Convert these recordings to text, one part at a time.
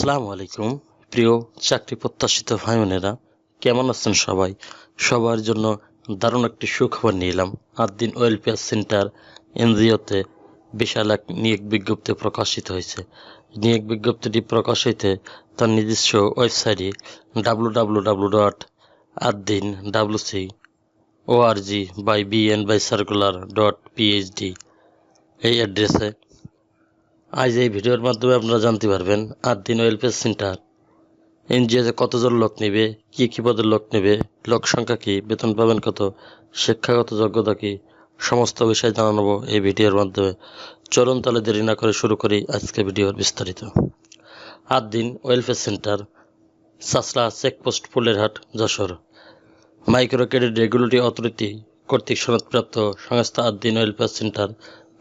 আসসালামু আলাইকুম, প্রিয় চাকরি প্রত্যাশিত ভাই বোনেরা কেমন আছেন সবাই? সবার জন্য দারুণ একটি সুখবর নিয়ে এলাম। দিন ওয়েলফেয়ার সেন্টার এনজিওতে বিশাল এক নিয়োগ বিজ্ঞপ্তি প্রকাশিত হয়েছে। নিয়োগ বিজ্ঞপ্তিটি প্রকাশ হইতে তার নিজস্ব ওয়েবসাইটে W W W dot Ad Din W C org by BN by circular dot PHD এই অ্যাড্রেসে আজ এই ভিডিওর মাধ্যমে আপনারা জানতে পারবেন আট দিন ওয়েলফেয়ার সেন্টার। এনজিওতে কতজন লোক নেবে, কী কী পদের লোক নেবে, লোক সংখ্যা কী, বেতন পাবেন কত, শিক্ষাগত যোগ্যতা কী, সমস্ত বিষয় জানাব এই ভিডিওর মাধ্যমে। চরণ তালে দেরি না করে শুরু করি আজকে ভিডিওর বিস্তারিত। আট দিন welfare centre, সাসলা checkpost, Fulerhat, Jessore. Micro credit regulatory authority কর্তৃক সনদপ্রাপ্ত সংস্থা আট দিন ওয়েলফেয়ার সেন্টার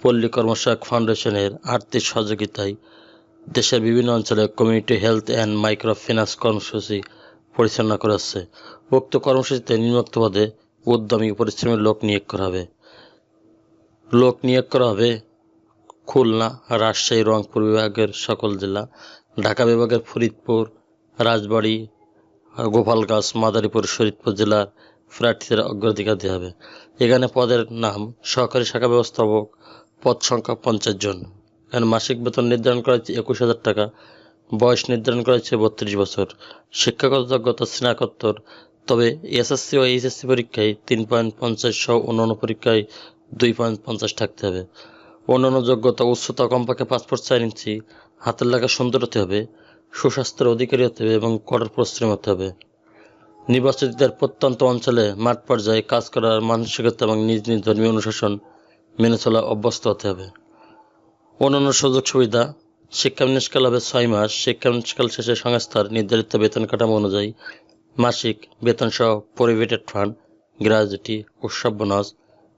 পল্লী কর্মসহায়ক ফাউন্ডেশনের আর্থিক সহযোগিতায় দেশের বিভিন্ন অঞ্চলে community health and micro finance কর্মসূচি পরিচালনা করা হচ্ছে। উক্ত কর্মসূচিতে নিম্নোক্ত পদে উদ্যমী পরিশ্রমী লোক নিয়োগ করা হবে। লোক নিয়োগ করা হবে খুলনা, রাজশাহী, রংপুর বিভাগের সকল জেলা, ঢাকা বিভাগের ফরিদপুর, রাজবাড়ী, গোপালগঞ্জ, মাদারীপুর, শরীদপুর জেলার প্রার্থীদের অগ্রাধিকার দেওয়া হবে। এখানে পদের নাম সহকারী শাখা ব্যবস্থাপক পদ সংখ্যা পঞ্চাশ জন। এখানে মাসিক বেতন নির্ধারণ করা হয়েছে একুশ হাজার টাকা। বয়স নির্ধারণ করা হয়েছে বত্রিশ বছর। শিক্ষাগত যোগ্যতা স্নাতকোত্তর। তবে এসএসসি ও এইচএসসি পরীক্ষায় তিন পয়েন্ট পঞ্চাশ সহ অন্যান্য পরীক্ষায় দুই পয়েন্ট পঞ্চাশ থাকতে হবে। অন্যান্য যোগ্যতা উচ্চতা কমপক্ষে পাসপোর্ট চার ইঞ্চি। হাতের লেখা সুন্দর হতে হবে। সুস্বাস্থ্যের অধিকারী হতে হবে এবং কঠোর পরিশ্রম হতে হবে। নির্বাচিতদের প্রত্যন্ত অঞ্চলে মাঠ পর্যায়ে কাজ করার মানসিকতা এবং নিজ নিজ ধর্মীয় অনুশাসন মেনে চলা অভ্যস্ত হতে হবে। অন্যান্য সুযোগ সুবিধা শিক্ষাবিনিষ্কাল হবে ছয় মাস শিক্ষাবিনিষ্কাল শেষে সংস্থার নির্ধারিত বেতন কাঠামো অনুযায়ী মাসিক বেতন সহ পরিভেটেড ফান্ড গ্র্যাজুইটি উৎসব বোনাস,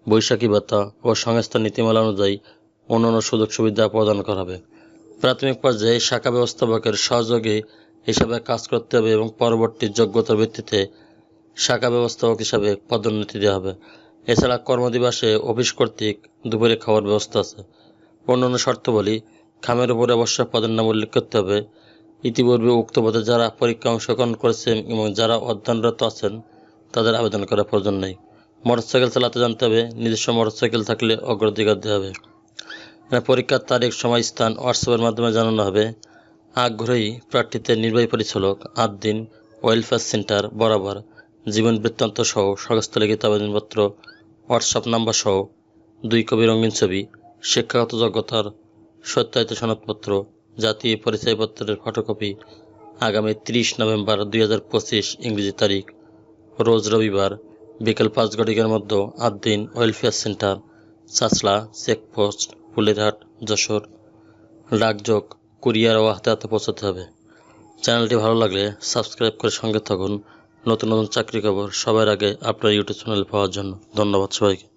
বৈশাখী ভাতা ও সংস্থার নীতিমালা অনুযায়ী অন্যান্য সুযোগ সুবিধা প্রদান করা হবে। প্রাথমিক পর্যায়ে শাখা ব্যবস্থাপকের সহযোগে হিসাবে কাজ করতে হবে এবং পরবর্তী যোগ্যতার ভিত্তিতে শাখা ব্যবস্থাপক হিসাবে পদোন্নতি দেওয়া হবে। এছাড়া কর্মদিবসে অফিস কর্তৃক দুপুরে খাওয়ার ব্যবস্থা আছে। অন্যান্য শর্তাবলী, খামের উপরে অবশ্য পদের নাম উল্লেখ করতে হবে। ইতিপূর্বে উক্ত পদে যারা পরীক্ষা অংশগ্রহণ করেছেন এবং যারা অধ্যয়নরত আছেন, তাদের আবেদন করার প্রয়োজন নেই। মোটরসাইকেল চালাতে জানতে হবে, নিজস্ব মোটরসাইকেল থাকলে অগ্রাধিকার দেওয়া হবে। পরীক্ষার তারিখ, সময়, স্থান হোয়াটসঅ্যাপের মাধ্যমে জানানো হবে। আগ্রহী প্রার্থীদের নির্বাহী পরিচালক, আট দিন ওয়েলফেয়ার সেন্টার বরাবর। জীবন বৃত্তান্ত সহ সংস্থা লিখিত আবেদনপত্র হোয়াটসঅ্যাপ নাম্বার সহ দুই কবি রঙিন ছবি, শিক্ষাগত যোগ্যতার সত্যায়িত সনদপত্র, জাতীয় পরিচয়পত্রের ফটোকপি আগামী তিরিশ নভেম্বর দুই হাজার পঁচিশ ইংরেজি তারিখ, রোজ রবিবার বিকেল পাঁচ ঘটিকের মধ্যে আট দিন welfare centre, চাচলা, checkpost, Fulerhat, Jessore. ডাকযোগ, কুরিয়ার ও হাতে হাতে পৌঁছাতে হবে। চ্যানেলটি ভালো লাগলে সাবস্ক্রাইব করে সঙ্গে থাকুন। নতুন নতুন চাকরি খবর সবার আগে আপনার ইউটিউব চ্যানেল পাওয়ার জন্য। ধন্যবাদ সবাইকে।